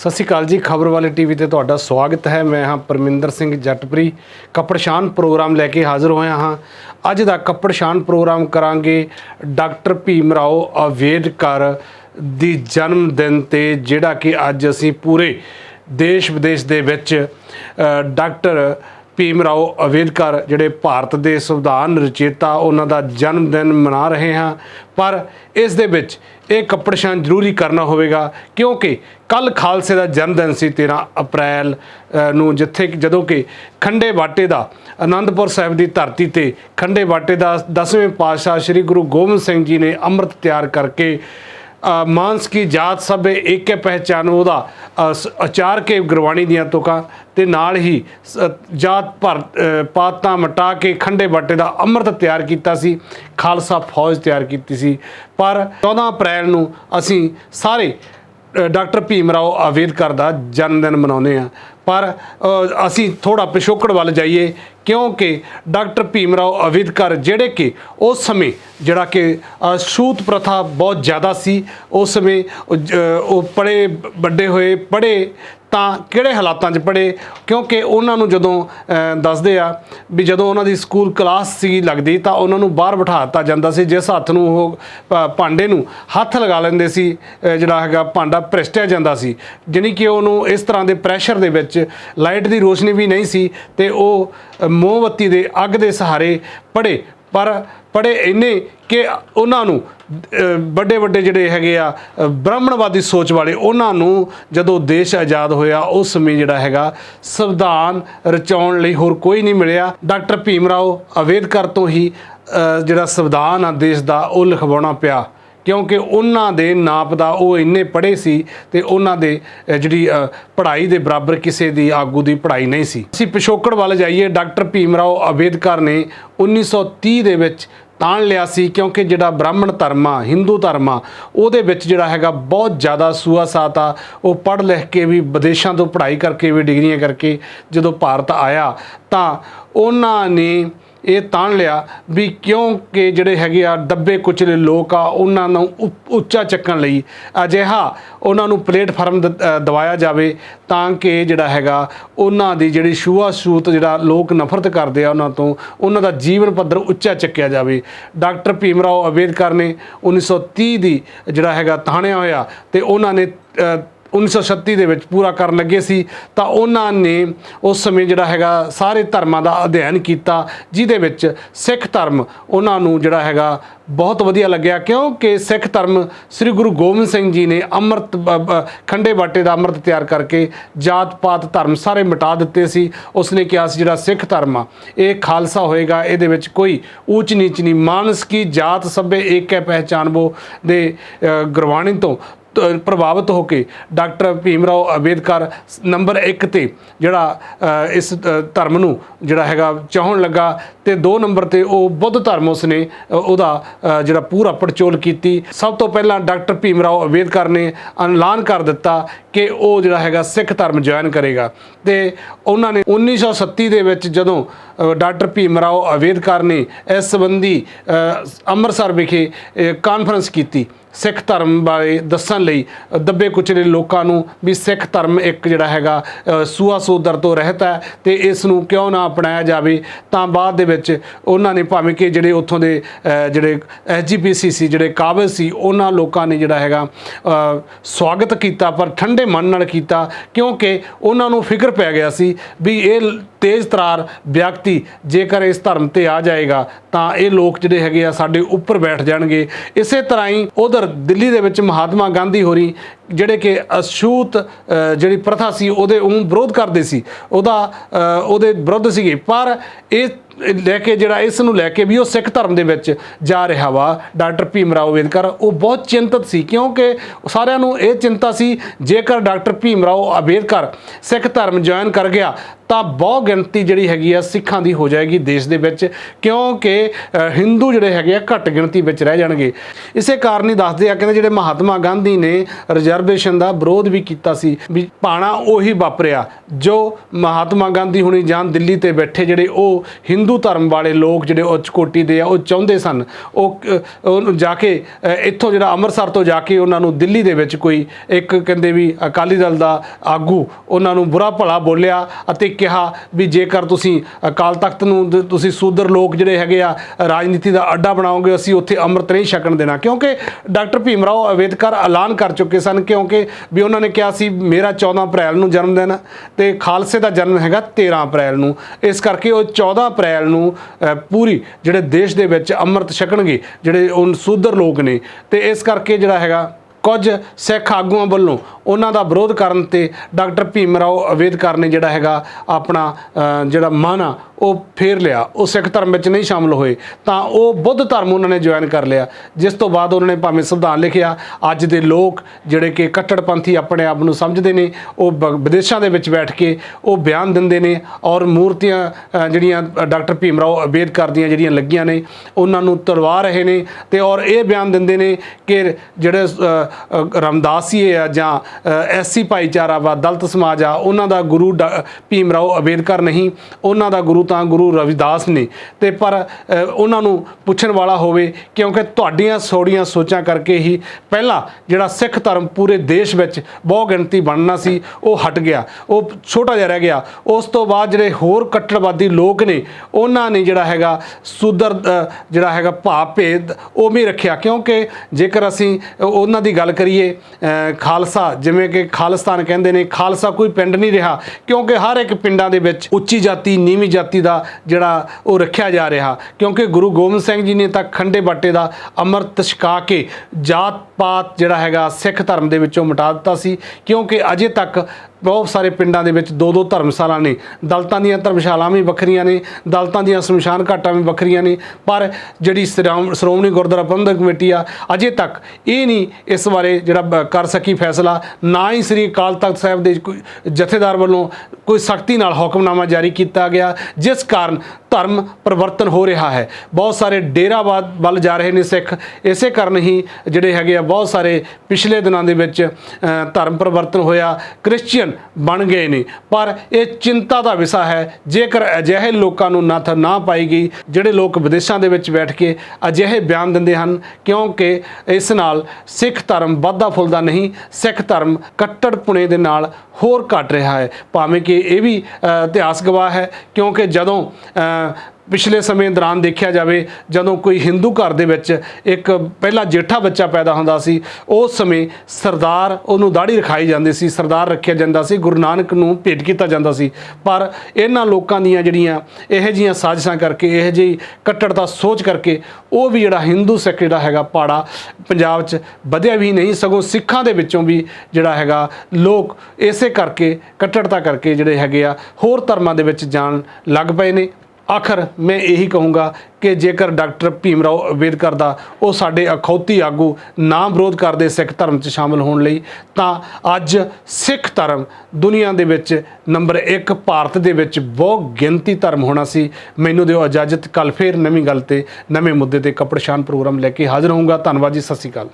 ਸਤਿ ਸ਼੍ਰੀ ਅਕਾਲ ਜੀ, ਖਬਰ ਵਾਲੇ ਟੀਵੀ ਤੇ ਤੁਹਾਡਾ ਸਵਾਗਤ ਹੈ। ਮੈਂ ਹਾਂ ਪਰਮਿੰਦਰ ਸਿੰਘ ਜੱਟਪਰੀ। ਕੱਪੜਸ਼ਾਨ ਪ੍ਰੋਗਰਾਮ ਲੈ ਕੇ ਹਾਜ਼ਰ ਹੋਇਆ ਹਾਂ। ਅੱਜ ਦਾ ਕੱਪੜਸ਼ਾਨ ਪ੍ਰੋਗਰਾਮ ਕਰਾਂਗੇ ਡਾਕਟਰ ਭੀਮ ਰਾਓ ਅੰਬੇਦਕਰ ਦੀ ਜਨਮ ਦਿਨ ਤੇ, ਜਿਹੜਾ ਕਿ ਅੱਜ ਅਸੀਂ ਪੂਰੇ ਦੇਸ਼ ਵਿਦੇਸ਼ ਦੇ ਵਿੱਚ ਡਾਕਟਰ ਭੀਮ ਰਾਓ ਅੰਬੇਦਕਰ ਜਿਹੜੇ ਭਾਰਤ ਦੇ ਸੰਵਿਧਾਨ ਰਚੇਤਾ, ਉਹਨਾਂ ਦਾ ਜਨਮ ਦਿਨ ਮਨਾ ਰਹੇ ਹਾਂ। ਪਰ ਇਸ ਦੇ ਵਿੱਚ ਇਹ ਕੱਪੜਸ਼ਾਨ ਜ਼ਰੂਰੀ ਕਰਨਾ ਹੋਵੇਗਾ, ਕਿਉਂਕਿ ਕੱਲ ਖਾਲਸੇ ਦਾ ਜਨਮ ਦਿਨ ਸੀ 13 ਅਪ੍ਰੈਲ ਨੂੰ, ਜਿੱਥੇ ਜਦੋਂ ਕਿ ਖੰਡੇ ਬਾਟੇ ਦਾ ਆਨੰਦਪੁਰ ਸਾਹਿਬ ਦੀ ਧਰਤੀ ਤੇ ਖੰਡੇ ਬਾਟੇ ਦਾ 10ਵੇਂ ਪਾਤਸ਼ਾਹ ਸ੍ਰੀ ਗੁਰੂ ਗੋਬਿੰਦ ਸਿੰਘ ਜੀ ਨੇ ਅੰਮ੍ਰਿਤ ਤਿਆਰ ਕਰਕੇ ਮਾਨਸ ਕੀ ਜਾਤ ਸਭੇ ਏਕੇ ਪਹਿਚਾਨ ਉਹਦਾ ਅ, ਕੇ ਗੁਰਬਾਣੀ ਦੀਆਂ ਤੁਕਾਂ ਤੇ ਨਾਲ ਹੀ ਸ- ਜਾਤ ਭਰ ਪਾਤਾਂ ਮਟਾ ਕੇ ਖੰਡੇ ਬਾਟੇ ਦਾ ਅੰਮ੍ਰਿਤ ਤਿਆਰ ਕੀਤਾ ਸੀ ਖਾਲਸਾ ਫੌਜ ਤਿਆਰ ਕੀਤੀ ਸੀ। ਪਰ 14 ਅਪ੍ਰੈਲ ਨੂੰ ਅਸੀਂ ਸਾਰੇ ਡਾਕਟਰ ਭੀਮ ਰਾਓ ਅੰਬੇਦਕਰ ਦਾ ਜਨਮ ਦਿਨ ਮਨਾਉਂਦੇ ਆ ਪਰ ਅਸੀਂ ਥੋੜਾ ਪਿਛੋਕੜ ਵੱਲ ਜਾਈਏ ਕਿਉਂਕਿ ਡਾਕਟਰ ਭੀਮ ਰਾਓ ਅੰਬੇਦਕਰ ਜਿਹੜੇ ਕਿ ਉਸ ਸਮੇਂ ਜਿਹੜਾ ਕਿ ਅ, ਛੂਤ ਪ੍ਰਥਾ ਬਹੁਤ ਜ਼ਿਆਦਾ ਸੀ ਉਸ ਸਮੇਂ ਉਹ ਜ- ਪੜੇ ਵੱਡੇ ਹੋਏ ਪੜੇ ਤਾਂ ਕਿਹੜੇ ਹਾਲਾਤਾਂ 'ਚ ਪੜੇ ਕਿਉਂਕਿ ਉਹਨਾਂ ਨੂੰ ਜਦੋਂ ਦੱਸਦੇ ਆ ਵੀ ਜਦੋਂ ਉਹਨਾਂ ਦੀ ਸਕੂਲ ਕਲਾਸ ਸੀ ਲੱਗਦੀ ਤਾਂ ਉਹਨਾਂ ਨੂੰ ਬਾਹਰ ਬਿਠਾ ਦਿੱਤਾ ਜਾਂਦਾ ਸੀ, ਜਿਸ ਹੱਥ ਨੂੰ ਉਹ ਭਾਂਡੇ ਨੂੰ ਹੱਥ ਲਗਾ ਲੈਂਦੇ ਸੀ ਜਿਹੜਾ ਹੈਗਾ ਭਾਂਡਾ ਭ੍ਰਿਸ਼ਟਿਆ ਜਾਂਦਾ ਸੀ। ਜਾਣੀ ਕਿ ਉਹਨੂੰ ਇਸ ਤਰ੍ਹਾਂ ਦੇ ਪ੍ਰੈਸ਼ਰ ਦੇ ਵਿੱਚ ਲਾਈਟ ਦੀ ਰੋਸ਼ਨੀ ਵੀ ਨਹੀਂ ਸੀ ਤੇ ਉਹ ਮੋਮਬੱਤੀ ਦੇ ਅੱਗ ਦੇ ਸਹਾਰੇ ਪੜੇ ਪਰ ਪੜੇ ਇੰਨੇ ਕਿ ਉਹਨਾਂ ਨੂੰ ਵੱਡੇ ਵੱਡੇ ਜਿਹੜੇ ਹੈਗੇ ਆ ਬ੍ਰਾਹਮਣਵਾਦੀ ਸੋਚ ਵਾਲੇ, ਉਹਨਾਂ ਨੂੰ ਜਦੋਂ ਦੇਸ਼ ਆਜ਼ਾਦ ਹੋਇਆ, ਉਸ ਸਮੇਂ ਜਿਹੜਾ ਹੈਗਾ, ਸੰਵਿਧਾਨ ਰਚਾਉਣ ਲਈ ਹੋਰ ਕੋਈ ਨਹੀਂ ਮਿਲਿਆ। ਡਾਕਟਰ ਭੀਮ ਰਾਓ ਅੰਬੇਦਕਰ ਤੋਂ ਹੀ ਜਿਹੜਾ ਸੰਵਿਧਾਨ ਆ, ਦੇਸ਼ ਦਾ, ਉਹ ਲਿਖਵਾਉਣਾ ਪਿਆ। ਕਿਉਂਕਿ ਉਹਨਾਂ ਦੇ ਨਾਪ ਦਾ ਉਹ ਇੰਨੇ ਪੜ੍ਹੇ ਸੀ ਤੇ ਉਹਨਾਂ ਦੇ ਜਿਹੜੀ ਪੜ੍ਹਾਈ ਦੇ ਬਰਾਬਰ ਕਿਸੇ ਦੀ ਆਗੂ ਦੀ ਪੜ੍ਹਾਈ ਨਹੀਂ ਸੀ। ਅਸੀਂ ਪਿਛੋਕੜ ਵੱਲ ਜਾਈਏ। ਡਾਕਟਰ ਭੀਮ ਰਾਓ ਅੰਬੇਦਕਰ ਨੇ 1930 ਦੇ ਵਿੱਚ ਤਾਣ ਲਿਆ ਸੀ ਕਿਉਂਕਿ ਜਿਹੜਾ ਬ੍ਰਾਹਮਣ ਧਰਮ ਆ, ਹਿੰਦੂ ਧਰਮ ਆ, ਉਹਦੇ ਵਿੱਚ ਜਿਹੜਾ ਹੈਗਾ ਬਹੁਤ ਜ਼ਿਆਦਾ ਸੂਆਸਾਤ ਆ। ਉਹ ਪੜ੍ਹ ਲਿਖ ਕੇ ਵੀ ਵਿਦੇਸ਼ਾਂ ਤੋਂ ਪੜ੍ਹਾਈ ਕਰਕੇ ਵੀ ਡਿਗਰੀਆਂ ਕਰਕੇ ਜਦੋਂ ਭਾਰਤ ਆਇਆ ਤਾਂ ਉਹਨਾਂ ਨੇ ਇਹ ਤਾਣ ਲਿਆ ਵੀ ਕਿਉਂਕਿ ਜਿਹੜੇ ਹੈਗੇ ਆ ਦੱਬੇ ਕੁਚਲੇ ਲੋਕ ਆ, ਉਹਨਾਂ ਨੂੰ ਉ- ਉੱਚਾ ਚੱਕਣ ਲਈ ਅਜਿਹਾ ਉਹਨਾਂ ਨੂੰ ਪਲੇਟਫਾਰਮ ਦਵਾਇਆ ਜਾਵੇ ਤਾਂ ਕਿ ਜਿਹੜਾ ਹੈਗਾ ਉਹਨਾਂ ਦੀ ਜਿਹੜੀ ਛੂਆ ਛੂਤ ਜਿਹੜਾ ਲੋਕ ਨਫ਼ਰਤ ਕਰਦੇ ਆ ਉਹਨਾਂ ਤੋਂ, ਉਹਨਾਂ ਦਾ ਜੀਵਨ ਪੱਧਰ ਉੱਚਾ ਚੱਕਿਆ ਜਾਵੇ। ਡਾਕਟਰ ਭੀਮ ਰਾਓ ਅੰਬੇਦਕਰ ਨੇ 1930 ਦੀ ਜਿਹੜਾ ਹੈਗਾ ਤਾਣਿਆ ਹੋਇਆ ਤੇ ਉਹਨਾਂ ਨੇ 1936 ਦੇ ਵਿੱਚ ਪੂਰਾ ਕਰਨ ਲੱਗੇ ਸੀ, ਤਾਂ ਉਹਨਾਂ ਨੇ ਉਸ ਸਮੇਂ ਜਿਹੜਾ ਹੈਗਾ ਸਾਰੇ ਧਰਮਾਂ ਦਾ ਅਧਿਐਨ ਕੀਤਾ, ਜਿਹਦੇ ਵਿੱਚ ਸਿੱਖ ਧਰਮ ਉਹਨਾਂ ਨੂੰ ਜਿਹੜਾ ਹੈਗਾ ਬਹੁਤ ਵਧੀਆ ਲੱਗਿਆ, ਕਿਉਂਕਿ ਸਿੱਖ ਧਰਮ ਸ੍ਰੀ ਗੁਰੂ ਗੋਬਿੰਦ ਸਿੰਘ ਜੀ ਨੇ ਅੰਮ੍ਰਿਤ ਖੰਡੇ ਬਾਟੇ ਦਾ ਅੰਮ੍ਰਿਤ ਤਿਆਰ ਕਰਕੇ ਜਾਤ ਪਾਤ ਧਰਮ ਸਾਰੇ ਮਿਟਾ ਦਿੱਤੇ ਸੀ ਉਸਨੇ ਕਿਹਾ ਸੀ ਜਿਹੜਾ ਸਿੱਖ ਧਰਮ ਆ, ਇਹ ਖਾਲਸਾ ਹੋਏਗਾ, ਇਹਦੇ ਵਿੱਚ ਕੋਈ ਊਚ ਨੀਚ ਨਹੀਂ ਮਾਨਸ ਕੀ ਜਾਤ ਸਭੇ ਏਕ ਹੈ ਪਹਿਚਾਨਬੋ ਦੇ ਗੁਰਬਾਣੀ ਤੋਂ ਪ੍ਰਭਾਵਿਤ ਹੋ ਕੇ ਡਾਕਟਰ ਭੀਮ ਰਾਓ ਅੰਬੇਦਕਰ ਨੰਬਰ 1 ਤੇ ਜਿਹੜਾ ਇਸ ਧਰਮ ਨੂੰ ਜਿਹੜਾ ਹੈਗਾ ਚਾਹਣ ਲੱਗਾ ਤੇ 2 ਨੰਬਰ ਤੇ ਉਹ ਬੁੱਧ ਧਰਮ ਉਸਨੇ ਅ, ਉਹਦਾ ਜਿਹੜਾ ਪੂਰਾ ਪੜਚੋਲ ਕੀਤੀ। ਸਭ ਤੋਂ ਪਹਿਲਾਂ ਡਾਕਟਰ ਭੀਮ ਰਾਓ ਅੰਬੇਦਕਰ ਨੇ ਐਲਾਨ ਕਰ ਦਿੱਤਾ ਕਿ ਉਹ ਜਿਹੜਾ ਹੈਗਾ ਸਿੱਖ ਧਰਮ ਜੁਆਇਨ ਕਰੇਗਾ। ਤੇ ਉਹਨਾਂ ਨੇ 1937 ਦੇ ਵਿੱਚ ਜਦੋਂ ਡਾਕਟਰ ਭੀਮ ਰਾਓ ਅੰਬੇਦਕਰ ਨੇ ਇਸ ਸੰਬੰਧੀ ਅੰਮ੍ਰਿਤਸਰ ਵਿਖੇ ਕਾਨਫਰੰਸ ਕੀਤੀ ਸਿੱਖ ਧਰਮ ਬਾਰੇ ਦੱਸਣ ਲਈ। ਦੱਬੇ ਕੁਚਲੇ ਲੋਕਾਂ ਨੂੰ ਵੀ ਸਿੱਖ ਧਰਮ ਇੱਕ ਜਿਹੜਾ ਹੈਗਾ ਸੂਆ ਸੋਦਰ ਤੋਂ ਰਹਿਤ ਹੈ ਤੇ ਇਸ ਨੂੰ ਕਿਉਂ ਨਾ ਅਪਣਾਇਆ ਜਾਵੇ ਤਾਂ ਬਾਅਦ ਦੇ ਵਿੱਚ ਵਿੱਚ ਉਹਨਾਂ ਨੇ ਭਾਵੇਂ ਕਿ ਜਿਹੜੇ ਉੱਥੋਂ ਦੇ ਅ, ਜਿਹੜੇ ਐਸਜੀਪੀਸੀ ਸੀ ਜਿਹੜੇ ਕਾਬਲ ਸੀ ਉਹਨਾਂ ਲੋਕਾਂ ਨੇ ਜਿਹੜਾ ਹੈਗਾ ਸਵਾਗਤ ਕੀਤਾ ਪਰ ਠੰਡੇ ਮਨ ਨਾਲ ਕੀਤਾ ਕਿਉਂਕਿ ਉਹਨਾਂ ਨੂੰ ਫਿਕਰ ਪੈ ਗਿਆ ਸੀ ਵੀ ਇਹ ਤੇਜ਼ ਤਰਾਰ ਵਿਅਕਤੀ ਜੇਕਰ ਇਸ ਧਰਮ ਤੇ ਆ ਜਾਏਗਾ ਤਾਂ ਇਹ ਲੋਕ ਜਿਹੜੇ ਹੈਗੇ ਆ ਸਾਡੇ ਉੱਪਰ ਬੈਠ ਜਾਣਗੇ। ਇਸੇ ਤਰ੍ਹਾਂ ਹੀ ਉਧਰ ਦਿੱਲੀ ਦੇ ਵਿੱਚ ਮਹਾਤਮਾ ਗਾਂਧੀ ਹੋਰੀ ਜਿਹੜੇ ਕਿ ਅਛੂਤ ਜਿਹੜੀ ਪ੍ਰਥਾ ਸੀ ਉਹਦੇ ਉਹ ਵਿਰੋਧ ਕਰਦੇ ਸੀ। ਉਹਦਾ ਉਹਦੇ ਵਿਰੁੱਧ ਸੀਗੇ। ਪਰ ਇਹ ਲੈ ਕੇ ਜਿਹੜਾ ਇਸ ਨੂੰ ਲੈ ਕੇ ਵੀ ਉਹ ਸਿੱਖ ਧਰਮ ਦੇ ਵਿੱਚ ਜਾ ਰਿਹਾ ਵਾ। ਡਾਕਟਰ ਭੀਮ ਰਾਓ ਅੰਬੇਦਕਰ, ਉਹ ਬਹੁਤ ਚਿੰਤਤ ਸੀ ਕਿਉਂਕਿ ਸਾਰਿਆਂ ਨੂੰ ਇਹ ਚਿੰਤਾ ਸੀ, ਜੇਕਰ ਡਾਕਟਰ ਭੀਮ ਰਾਓ ਅੰਬੇਦਕਰ ਸਿੱਖ ਧਰਮ ਜੁਆਇਨ ਕਰ ਗਿਆ, ਤਾਂ ਬਹੁ ਗਿਣਤੀ ਜਿਹੜੀ ਹੈਗੀ ਆ ਸਿੱਖਾਂ ਦੀ ਹੋ ਜਾਏਗੀ ਦੇਸ਼ ਦੇ ਵਿੱਚ, ਕਿਉਂਕਿ ਹਿੰਦੂ ਜਿਹੜੇ ਹੈਗੇ ਆ ਘੱਟ ਗਿਣਤੀ ਵਿੱਚ ਰਹਿ ਜਾਣਗੇ। ਇਸੇ ਕਾਰਨ ਹੀ ਦੱਸਦੇ ਆ, ਕਹਿੰਦੇ ਜਿਹੜੇ ਮਹਾਤਮਾ ਗਾਂਧੀ ਨੇ ਰਿਜ਼ਰਵੇਸ਼ਨ ਦਾ ਵਿਰੋਧ ਵੀ ਕੀਤਾ ਸੀ ਵੀ ਪਾਣਾ ਉਹੀ ਵਾਪਰਿਆ, ਜੋ ਮਹਾਤਮਾ ਗਾਂਧੀ ਹੁਣੀ ਜਾਂ ਦਿੱਲੀ ਤੇ ਬੈਠੇ ਜਿਹੜੇ ਉਹ ਹਿੰਦੂ ਹਿੰਦੂ ਧਰਮ ਵਾਲੇ ਲੋਕ ਜਿਹੜੇ ਉੱਚ ਕੋਟੀ ਦੇ ਆ, ਉਹ ਚਾਹੁੰਦੇ ਸਨ। ਉਹ ਉਹਨੂੰ ਜਾ ਕੇ ਇੱਥੋਂ ਜਿਹੜਾ ਅੰਮ੍ਰਿਤਸਰ ਤੋਂ ਜਾ ਕੇ ਉਹਨਾਂ ਨੂੰ ਦਿੱਲੀ ਦੇ ਵਿੱਚ ਕੋਈ ਇੱਕ ਕਹਿੰਦੇ ਵੀ ਅਕਾਲੀ ਦਲ ਦਾ ਆਗੂ ਉਹਨਾਂ ਨੂੰ ਬੁਰਾ ਭਲਾ ਬੋਲਿਆ ਅਤੇ ਕਿਹਾ ਵੀ ਜੇਕਰ ਤੁਸੀਂ ਅਕਾਲ ਤਖਤ ਨੂੰ ਤੁਸੀਂ ਸੂਦਰ ਲੋਕ ਜਿਹੜੇ ਹੈਗੇ ਆ, ਰਾਜਨੀਤੀ ਦਾ ਅੱਡਾ ਬਣਾਓਗੇ, ਅਸੀਂ ਉੱਥੇ ਅੰਮ੍ਰਿਤ ਨਹੀਂ ਛਕਣ ਦੇਣਾ। ਕਿਉਂਕਿ ਡਾਕਟਰ ਭੀਮ ਰਾਓ ਅੰਬੇਦਕਰ ਐਲਾਨ ਕਰ ਚੁੱਕੇ ਸਨ ਕਿਉਂਕਿ ਵੀ ਉਹਨਾਂ ਨੇ ਕਿਹਾ ਸੀ, ਮੇਰਾ 14 ਅਪ੍ਰੈਲ ਨੂੰ ਜਨਮ ਦਿਨ ਹੈ ਤੇ ਖਾਲਸੇ ਦਾ ਜਨਮ ਹੈਗਾ 13 ਅਪ੍ਰੈਲ ਨੂੰ। ਇਸ ਕਰਕੇ ਉਹ 14 ਅਪ੍ਰੈਲ ਨੂੰ ਪੂਰੀ ਜਿਹੜੇ ਦੇਸ਼ ਦੇ ਵਿੱਚ ਅੰਮ੍ਰਿਤ ਛਕਣਗੇ, ਜਿਹੜੇ ਉਹ ਸੂਦਰ ਲੋਕ ਨੇ। ਤੇ ਇਸ ਕਰਕੇ ਜਿਹੜਾ ਹੈਗਾ, ਕੁਝ ਸਿੱਖ ਆਗੂਆਂ ਵੱਲੋਂ ਉਹਨਾਂ ਦਾ ਵਿਰੋਧ ਕਰਨ ਤੇ ਡਾਕਟਰ ਭੀਮ ਰਾਓ ਅੰਬੇਦਕਰ ਨੇ ਜਿਹੜਾ ਹੈਗਾ ਆਪਣਾ ਜਿਹੜਾ ਮਨ ਆ ਉਹ ਫੇਰ ਲਿਆ। ਉਹ ਸਿੱਖ ਧਰਮ ਵਿੱਚ ਨਹੀਂ ਸ਼ਾਮਲ ਹੋਏ। ਤਾਂ ਉਹ ਬੁੱਧ ਧਰਮ ਉਹਨਾਂ ਨੇ ਜੁਆਇਨ ਕਰ ਲਿਆ। ਜਿਸ ਤੋਂ ਬਾਅਦ ਉਹਨਾਂ ਨੇ ਭਾਵੇਂ ਸੰਵਿਧਾਨ ਲਿਖਿਆ, ਅੱਜ ਦੇ ਲੋਕ ਜਿਹੜੇ ਕਿ ਕੱਟੜਪੰਥੀ ਆਪਣੇ ਆਪ ਨੂੰ ਸਮਝਦੇ ਨੇ, ਉਹ ਬ- ਵਿਦੇਸ਼ਾਂ ਦੇ ਵਿੱਚ ਬੈਠ ਕੇ ਉਹ ਬਿਆਨ ਦਿੰਦੇ ਨੇ ਔਰ ਮੂਰਤੀਆਂ ਜਿਹੜੀਆਂ ਡਾਕਟਰ ਭੀਮ ਰਾਓ ਅੰਬੇਦਕਰ ਦੀਆਂ ਜਿਹੜੀਆਂ ਲੱਗੀਆਂ ਨੇ, ਉਹਨਾਂ ਨੂੰ ਤਲਵਾ ਰਹੇ ਨੇ ਤੇ ਔਰ ਇਹ ਬਿਆਨ ਦਿੰਦੇ ਨੇ ਕਿ ਜਿਹੜੇ ਰਮਦਾਸੀਏ ਆ ਜਾਂ ਐਸਸੀ ਭਾਈਚਾਰਾ ਵਾ, ਦਲਤ ਸਮਾਜ ਆ, ਉਹਨਾਂ ਦਾ ਗੁਰੂ ਡਾ- ਭੀਮ ਰਾਓ ਅੰਬੇਦਕਰ ਨਹੀਂ, ਉਹਨਾਂ ਦਾ ਗੁਰੂ ਤਾਂ ਗੁਰੂ ਰਵਿਦਾਸ ਨੇ। ਤੇ ਪਰ ਉਹਨਾਂ ਨੂੰ ਪੁੱਛਣ ਵਾਲਾ ਹੋਵੇ, ਕਿਉਂਕਿ ਤੁਹਾਡੀਆਂ ਸੋੜੀਆਂ ਸੋਚਾਂ ਕਰਕੇ ਹੀ ਪਹਿਲਾਂ ਜਿਹੜਾ ਸਿੱਖ ਧਰਮ ਪੂਰੇ ਦੇਸ਼ ਵਿੱਚ ਬਹੁ ਗਿਣਤੀ ਬਣਨਾ ਸੀ, ਉਹ ਹਟ ਗਿਆ। ਉਹ ਛੋਟਾ ਜਿਹਾ ਰਹਿ ਗਿਆ। ਉਸ ਤੋਂ ਬਾਅਦ ਜਿਹੜੇ ਹੋਰ ਕੱਟੜਵਾਦੀ ਲੋਕ ਨੇ, ਉਹਨਾਂ ਨੇ ਜਿਹੜਾ ਹੈਗਾ ਸੁਦਰ ਜਿਹੜਾ ਹੈਗਾ ਭਾਵ ਭੇਦ ਉਹ ਵੀ ਰੱਖਿਆ। ਕਿਉਂਕਿ ਜੇਕਰ ਅਸੀਂ ਉਹਨਾਂ ਦੀ ਗੱਲ ਕਰੀਏ ਖਾਲਸਾ, ਜਿਵੇਂ ਕਿ ਖਾਲਸਤਾਨ ਕਹਿੰਦੇ ਨੇ, ਖਾਲਸਾ ਕੋਈ ਪਿੰਡ ਨਹੀਂ ਰਿਹਾ, ਕਿਉਂਕਿ ਹਰ ਇੱਕ ਪਿੰਡਾਂ ਦੇ ਵਿੱਚ ਉੱਚੀ ਜਾਤੀ, ਨੀਵੀਂ ਜਾਤੀ ਦਾ ਜਿਹੜਾ ਉਹ ਰੱਖਿਆ ਜਾ ਰਿਹਾ। ਕਿਉਂਕਿ ਗੁਰੂ ਗੋਬਿੰਦ ਸਿੰਘ ਜੀ ਨੇ ਤਾਂ ਖੰਡੇ ਬਾਟੇ ਦਾ ਅੰਮ੍ਰਿਤ ਛਕਾ ਕੇ ਜਾਤ ਪਾਤ ਜਿਹੜਾ ਹੈਗਾ ਸਿੱਖ ਧਰਮ ਦੇ ਵਿੱਚੋਂ ਮਿਟਾ ਦਿੱਤਾ ਸੀ। ਕਿਉਂਕਿ ਅਜੇ ਤੱਕ ਬਹੁਤ ਸਾਰੇ ਪਿੰਡਾਂ ਦੇ ਵਿੱਚ ਦੋ ਦੋ ਧਰਮਸ਼ਾਲਾ ਨੇ। ਦਲਤਾਂ ਦੀਆਂ ਧਰਮਸ਼ਾਲਾਵਾਂ ਵੀ ਵੱਖਰੀਆਂ ਨੇ, ਦਲਤਾਂ ਦੀਆਂ ਸ਼ਮਸ਼ਾਨ ਘਾਟਾਂ ਵੀ ਵੱਖਰੀਆਂ ਨੇ, ਪਰ ਜਿਹੜੀ ਸ਼੍ਰੋਮ- ਸ਼੍ਰੋਮਣੀ ਗੁਰਦੁਆਰਾ ਪ੍ਰਬੰਧਕ ਕਮੇਟੀ ਆ, ਅਜੇ ਤੱਕ ਇਹ ਨਹੀਂ ਇਸ ਬਾਰੇ ਜਿਹੜਾ ਬ- ਕਰ ਸਕੀ ਫੈਸਲਾ, ਨਾ ਹੀ ਸ੍ਰੀ ਅਕਾਲ ਤਖਤ ਸਾਹਿਬ ਦੇ ਕੋਈ ਜਥੇਦਾਰ ਵੱਲੋਂ ਕੋਈ ਸਖਤੀ ਨਾਲ ਹੁਕਮਨਾਮਾ ਜਾਰੀ ਕੀਤਾ ਗਿਆ, ਜਿਸ ਕਾਰਨ ਧਰਮ ਪਰਿਵਰਤਨ ਹੋ ਰਿਹਾ ਹੈ। ਬਹੁਤ ਸਾਰੇ ਡੇਰਾਵਾਦ ਵੱਲ ਜਾ ਰਹੇ ਨੇ ਸਿੱਖ, ਇਸੇ ਕਾਰਨ ਹੀ ਜਿਹੜੇ ਹੈਗੇ ਆ, ਬਹੁਤ ਸਾਰੇ ਪਿਛਲੇ ਦਿਨਾਂ ਦੇ ਵਿੱਚ ਧਰਮ ਪਰਿਵਰਤਨ ਹੋਇਆ। ਕ੍ਰਿਸਚੀਅਨ ਬਣ ਗਏ ਨੇ। ਪਰ ਇਹ ਚਿੰਤਾ ਦਾ ਵਿਸ਼ਾ ਹੈ, ਜੇਕਰ ਅਜਿਹੇ ਲੋਕਾਂ ਨੂੰ ਨੱਥ ਨਾ ਪਾਈ ਗਈ ਜਿਹੜੇ ਲੋਕ ਵਿਦੇਸ਼ਾਂ ਦੇ ਵਿੱਚ ਬੈਠ ਕੇ ਅਜਿਹੇ ਬਿਆਨ ਦਿੰਦੇ ਹਨ, ਕਿਉਂਕਿ ਇਸ ਨਾਲ ਸਿੱਖ ਧਰਮ ਵਾਧਾ ਫੁੱਲਦਾ ਨਹੀਂ, ਸਿੱਖ ਧਰਮ ਕੱਟੜਪੁਣੇ ਦੇ ਨਾਲ ਹੋਰ ਘਟ ਰਿਹਾ ਹੈ। ਭਾਵੇਂ ਕਿ ਇਹ ਵੀ ਇਤਿਹਾਸ ਗਵਾਹ ਹੈ, ਕਿਉਂਕਿ ਜਦੋਂ ਪਿਛਲੇ ਸਮੇਂ ਦੌਰਾਨ ਦੇਖਿਆ ਜਾਵੇ, ਜਦੋਂ ਕੋਈ ਹਿੰਦੂ ਘਰ ਦੇ ਵਿੱਚ ਇੱਕ ਪਹਿਲਾ ਜੇਠਾ ਬੱਚਾ ਪੈਦਾ ਹੁੰਦਾ ਸੀ, ਉਸ ਸਮੇਂ ਸਰਦਾਰ ਉਹਨੂੰ ਦਾੜੀ ਰਖਾਈ ਜਾਂਦੀ ਸੀ, ਸਰਦਾਰ ਰੱਖਿਆ ਜਾਂਦਾ ਸੀ, ਗੁਰੂ ਨਾਨਕ ਨੂੰ ਭੇਟ ਕੀਤਾ ਜਾਂਦਾ ਸੀ। ਪਰ ਇਹਨਾਂ ਲੋਕਾਂ ਦੀਆਂ ਜਿਹੜੀਆਂ ਇਹੋ ਜੀਆਂ ਸਾਜ਼ਿਸ਼ਾਂ ਕਰਕੇ, ਇਹੋ ਜਿਹੀ ਕੱਟੜਤਾ ਸੋਚ ਕਰਕੇ, ਉਹ ਵੀ ਜਿਹੜਾ ਹਿੰਦੂ ਸਿੱਖ ਜਿਹੜਾ ਹੈਗਾ ਪਾੜਾ ਪੰਜਾਬ 'ਚ ਵਧਿਆ ਵੀ ਨਹੀਂ, ਸਗੋਂ ਸਿੱਖਾਂ ਦੇ ਵਿੱਚੋਂ ਵੀ ਜਿਹੜਾ ਹੈਗਾ ਲੋਕ ਇਸੇ ਕਰਕੇ, ਕੱਟੜਤਾ ਕਰਕੇ ਜਿਹੜੇ ਹੈਗੇ ਆ, ਹੋਰ ਧਰਮਾਂ ਦੇ ਵਿੱਚ ਜਾਣ ਲੱਗ ਪਏ ਨੇ। ਆਖਰ ਮੈਂ ਇਹੀ ਕਹੂੰਗਾ ਕਿ ਜੇਕਰ ਡਾਕਟਰ ਭੀਮ ਰਾਓ ਅੰਬੇਦਕਰ ਦਾ ਉਹ ਸਾਡੇ ਅਖੌਤੀ ਆਗੂ ਨਾ ਵਿਰੋਧ ਕਰਦੇ ਸਿੱਖ ਧਰਮ 'ਚ ਸ਼ਾਮਲ ਹੋਣ ਲਈ, ਤਾਂ ਅੱਜ ਸਿੱਖ ਧਰਮ ਦੁਨੀਆ ਦੇ ਵਿੱਚ ਨੰਬਰ 1 ਭਾਰਤ ਦੇ ਵਿੱਚ ਬਹੁ ਗਿਣਤੀ ਧਰਮ ਹੋਣਾ ਸੀ। ਮੈਨੂੰ ਦਿਓ ਇਜਾਜ਼ਤ ਕੱਲ ਫੇਰ ਨਵੀਂ ਗੱਲ ਤੇ, ਨਵੇਂ ਮੁੱਦੇ ਤੇ ਕਪੜਸ਼ਾਨ ਪ੍ਰੋਗਰਾਮ ਲੈ ਕੇ ਹਾਜ਼ਰ ਹੋਊਂਗਾ। ਧੰਨਵਾਦ ਜੀ, ਸਤਿ ਸ਼੍ਰੀ ਅਕਾਲ।